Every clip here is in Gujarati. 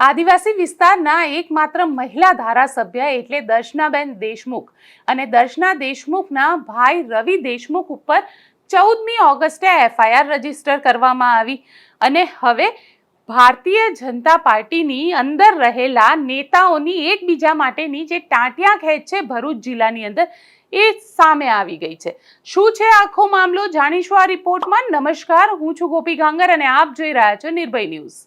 આદિવાસી વિસ્તારના એકમાત્ર મહિલા ધારાસભ્ય એટલે દર્શનાબેન દેશમુખ. અને દર્શના દેશમુખના ભાઈ રવિ દેશમુખ ઉપર ચૌદમી ઓગસ્ટે એફઆઈઆર રજિસ્ટર કરવામાં આવી. અને હવે ભારતીય જનતા પાર્ટીની અંદર રહેલા નેતાઓની એકબીજા માટેની જે ટાંટિયા ખેંચ છે ભરૂચ જિલ્લાની અંદર એ સામે આવી ગઈ છે. શું છે આખો મામલો જાણીશું આ રિપોર્ટમાં. નમસ્કાર, હું છું ગોપી ગાંગર અને આપ જોઈ રહ્યા છો નિર્ભય ન્યૂઝ.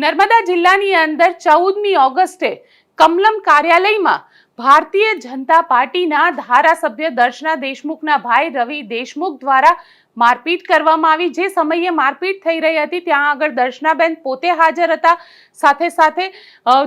નર્મદા જિલ્લાની અંદર ચૌદમી ઓગસ્ટે કમલમ કાર્યાલયમાં ભારતીય જનતા પાર્ટીના ધારાસભ્ય દર્શના દેશમુખના ભાઈ રવિ દેશમુખ દ્વારા મારપીટ કરવામાં આવી. જે સમયે મારપીટ થઈ રહી હતી, ત્યાં આગળ દર્શનાબેન પોતે હાજર હતા. સાથે સાથે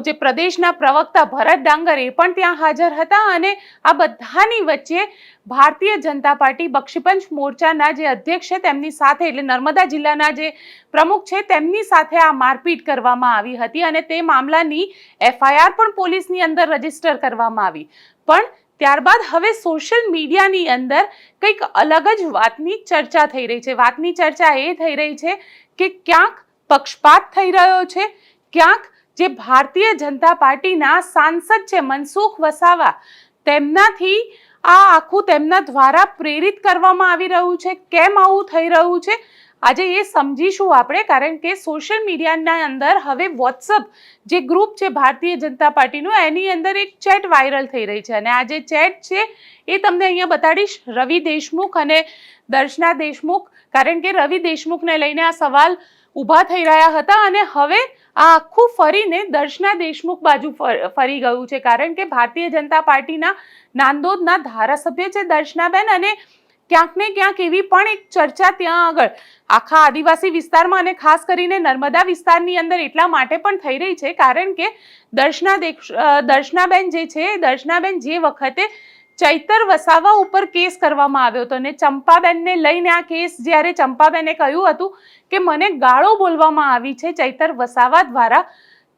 જે પ્રદેશના પ્રવક્તા ભરત ડાંગર એ પણ ત્યાં હાજર હતા અને આ બધાની વચ્ચે ભારતીય જનતા પાર્ટી બક્ષીપંચ મોરચાના જે અધ્યક્ષ છે, તેમની સાથે એટલે નર્મદા જિલ્લાના જે પ્રમુખ છે, તેમની સાથે આ મારપીટ કરવામાં આવી હતી અને તે મામલાની એફઆઈઆર પણ પોલીસની અંદર રજિસ્ટર કરવામાં આવી. પણ ત્યારબાદ હવે સોશિયલ મીડિયાની અંદર કંઈક અલગ જ વાતની ચર્ચા થઈ રહી છે. વાતની ચર્ચા એ થઈ રહી છે કે ક્યાંક પક્ષપાત થઈ રહ્યો છે, ક્યાંક જે ભારતીય જનતા પાર્ટીના સાંસદ છે મનસુખ વસાવા, તેમનાથી આ આખું તેમના દ્વારા પ્રેરિત કરવામાં આવી રહ્યું છે. કેમ આવું થઈ રહ્યું છે? આજે એ સમજીશું આપણે, કારણ કે સોશિયલ મીડિયાના અંદર હવે વોટ્સઅપ જે ગ્રુપ છે ભારતીય જનતા પાર્ટીનું, એની અંદર એક ચેટ વાયરલ થઈ રહી છે. અને આ જે ચેટ છે, એ તમને અહીંયા બતાડીશ રવિ દેશમુખ અને દર્શના દેશમુખ. કારણ કે રવિ દેશમુખને લઈને આ સવાલ ઊભા થઈ રહ્યા હતા અને હવે આ આખું ફરીને દર્શના દેશમુખ બાજુ ફર- ગયું છે. કારણ કે ભારતીય જનતા પાર્ટીના નાંદોદના ધારાસભ્ય છે દર્શનાબેન અને ક્યાંક ને ક્યાંક એવી પણ એક ચર્ચા ત્યાં આગળ. આખા આદિવાસી વિસ્તારમાં અને ખાસ કરીને નર્મદા વિસ્તારની અંદર એટલા માટે પણ થઈ રહી છે, કારણ કે દર્શના દર્શનાબેન જે છે, દર્શનાબેન જે વખતે ચૈતર વસાવા ઉપર કેસ કરવામાં આવ્યો હતો અને ચંપાબેનને લઈને આ કેસ જ્યારે ચંપાબેને કહ્યું હતું કે, મને ગાળો બોલવામાં આવી છે ચૈતર વસાવા દ્વારા.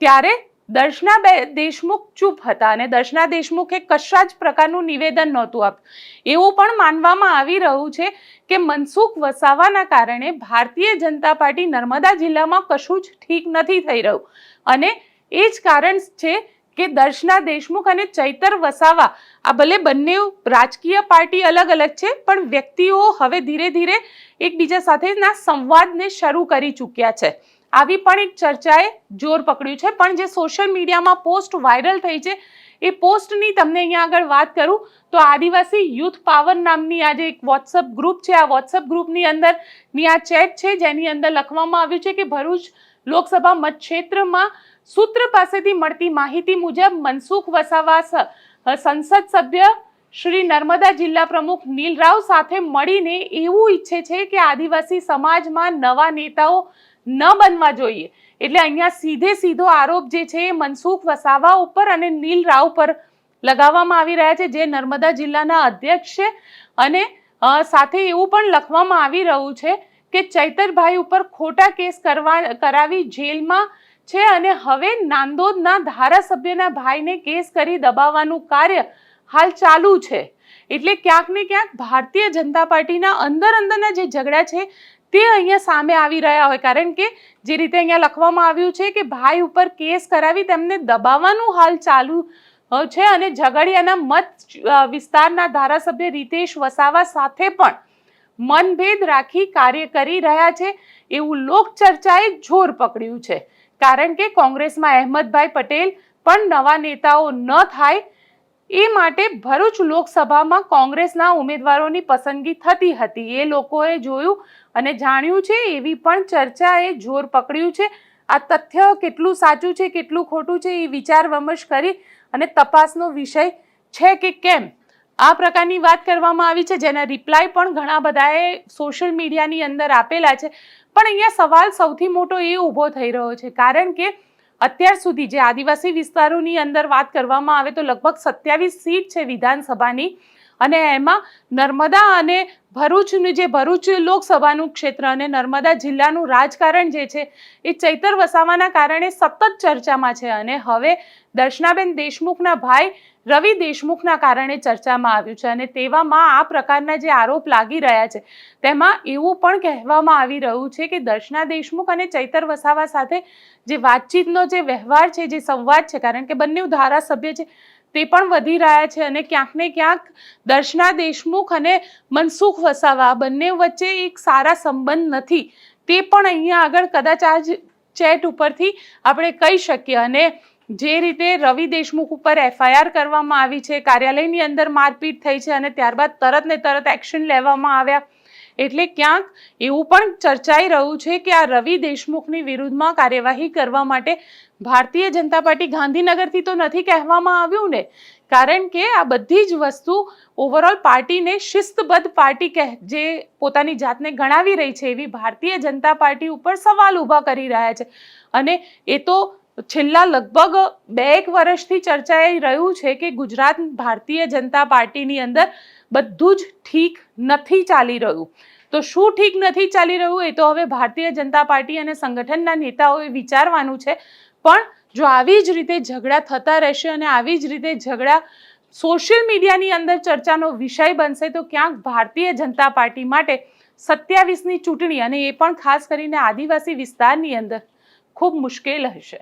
ત્યારે દર્શના બે- દેશમુખ ચૂપ હતા અને દર્શના દેશમુખે કશા જ પ્રકારનું નિવેદન નહોતું આપ્યું. એવું પણ માનવામાં આવી રહ્યું છે કે મનસુખ વસાવાના કારણે ભારતીય જનતા પાર્ટી નર્મદા જિલ્લામાં કશું જ ઠીક નથી થઈ રહ્યું. અને એ જ કારણ છે કે દર્શના દેશમુખ અને ચૈતર વસાવા, આ ભલે બંને રાજકીય પાર્ટી અલગ અલગ છે, પણ વ્યક્તિઓ હવે ધીરે ધીરે એકબીજા સાથેના સંવાદને શરૂ કરી ચૂક્યા છે. આવી પણ એક ચર્ચાએ જોર પકડ્યું છે. પણ જે સોશિયલ મીડિયામાં પોસ્ટ વાયરલ થઈ છે, એ પોસ્ટની તમને અહીંયા આગળ વાત કરું, તો આદિવાસી યુથ પાવર નામની આજે એક વોટ્સઅપ ગ્રુપ છે, આ વોટ્સઅપ ગ્રુપની અંદરની આ ચેટ છે, જેની અંદર લખવામાં આવ્યું છે કે ભરૂચ લોકસભા મતક્ષેત્રમાં સૂત્ર પાસેથી મળતી માહિતી મુજબ મનસુખ વસાવા સંસદ સભ્ય શ્રી નર્મદા જિલ્લા પ્રમુખ નીલ રાવ સાથે મળીને એવું ઈચ્છે છે કે આદિવાસી સમાજમાં નવા નેતાઓ ન બનવા જોઈએ. એટલે અહીંયા સીધે સીધો આરોપ જે છે એ મનસુખ વસાવા ઉપર અને નીલ રાવ પર લગાવવામાં આવી રહ્યા છે, જે નર્મદા જિલ્લાના અધ્યક્ષ છે. અને સાથે એવું પણ લખવામાં આવી રહ્યું છે કે ચૈતરભાઈ ઉપર ખોટા કેસ કરવા, કરાવી જેલમાં છે અને હવે નાંદોદના ધારાસભ્યના ભાઈને કેસ કરી દબાવવાનું કાર્ય હાલ ચાલુ છે. એટલે ક્યાંક ને ક્યાંક ભારતીય જનતા પાર્ટીના અંદર અંદરના જે ઝઘડા છે, તે અહીંયા સામે આવી રહ્યા હોય. કારણ કે જે રીતે અહીંયા લખવામાં આવ્યું છે કે ભાઈ ઉપર કેસ કરાવી તેમને દબાવવાનું હાલ ચાલુ છે અને ઝઘડિયાના મત વિસ્તારના ધારાસભ્ય રીતેશ વસાવા સાથે પણ મનભેદ રાખી કાર્ય કરી રહ્યા છે એવું લોકચર્ચાએ જોર પકડ્યું છે. કારણ કે કોંગ્રેસમાં અહેમદભાઈ પટેલ પણ નવા નેતાઓ ન થાય એ માટે ભરૂચ લોકસભામાં કોંગ્રેસના ઉમેદવારોની પસંદગી થતી હતી. એ લોકોએ જોયું અને જાણ્યું છે, એવી પણ ચર્ચાએ જોર પકડ્યું છે. આ તથ્ય કેટલું સાચું છે, કેટલું ખોટું છે, એ વિચાર વિમર્શ કરી અને તપાસનો વિષય છે કે કેમ? આ પ્રકારની વાત કરવામાં આવી છે, જેના રિપ્લાય પણ ઘણા બધાએ સોશિયલ મીડિયાની અંદર આપેલા છે. પણ અહીંયા સવાલ સૌથી મોટો એ ઊભો થઈ રહ્યો છે. કારણ કે અત્યાર સુધી જે આદિવાસી વિસ્તારોની અંદર વાત કરવામાં આવે તો લગભગ સત્યાવીસ સીટ છે વિધાનસભાની. અને એમાં નર્મદા અને ભરૂચનું જે ભરૂચ લોકસભાનું ક્ષેત્ર અને નર્મદા જિલ્લાનું રાજકારણ જે છે એ ચૈતર વસાવાના કારણે સતત ચર્ચામાં છે. અને હવે દર્શનાબેન દેશમુખના ભાઈ રવિ દેશમુખના કારણે ચર્ચામાં આવ્યું છે અને તેવામાં આ પ્રકારના જે આરોપ લાગી રહ્યા છે, તેમાં એવું પણ કહેવામાં આવી રહ્યું છે કે દર્શના દેશમુખ અને ચૈતર વસાવા સાથે જે વાતચીતનો જે વ્યવહાર છે, જે સંવાદ છે, કારણ કે બંને ધારાસભ્ય છે, તે પણ વધી રહ્યા છે અને ક્યાંક ને ક્યાંક દર્શના દેશમુખ અને મનસુખ વસાવા બંને વચ્ચે એક સારા સંબંધ નથી, તે પણ અહીંયા આગળ કદાચ આ જ ચેટ ઉપરથી આપણે કહી શકીએ અને જે રીતે રવિ દેશમુખ ઉપર એફઆઈઆર કરવામાં આવી છે, કાર્યાલયની અંદર મારપીટ થઈ છે અને ત્યારબાદ તરત ને તરત એક્શન લેવામાં આવ્યા. એટલે ક્યાંક એવું પણ ચર્ચાઈ રહ્યું છે કે આ રવિ દેશમુખની વિરુદ્ધમાં કાર્યવાહી કરવા માટે ભારતીય જનતા પાર્ટી ગાંધીનગરથી તો નથી કહેવામાં આવ્યું ને, કારણ કે આ બધી જ વસ્તુ ઓવરઓલ પાર્ટીને શિસ્તબદ્ધ પાર્ટી કહે, જે પોતાની જાતને ગણાવી રહી છે એવી ભારતીય જનતા પાર્ટી ઉપર સવાલ ઊભા કરી રહ્યા છે. અને એ તો છેલ્લા લગભગ બે એક વર્ષથી ચર્ચાઈ રહ્યું છે કે ગુજરાત ભારતીય જનતા પાર્ટીની અંદર બધું જ ઠીક નથી ચાલી રહ્યું. તો શું ઠીક નથી ચાલી રહ્યું એ તો હવે ભારતીય જનતા પાર્ટી અને સંગઠનના નેતાઓએ વિચારવાનું છે. પણ જો આવી જ રીતે ઝઘડા થતા રહેશે અને આવી જ રીતે ઝઘડા સોશિયલ મીડિયાની અંદર ચર્ચાનો વિષય બનશે તો ક્યાંક ભારતીય જનતા પાર્ટી માટે સત્યાવીસની ચૂંટણી અને એ પણ ખાસ કરીને આદિવાસી વિસ્તારની અંદર ખૂબ મુશ્કેલ હશે.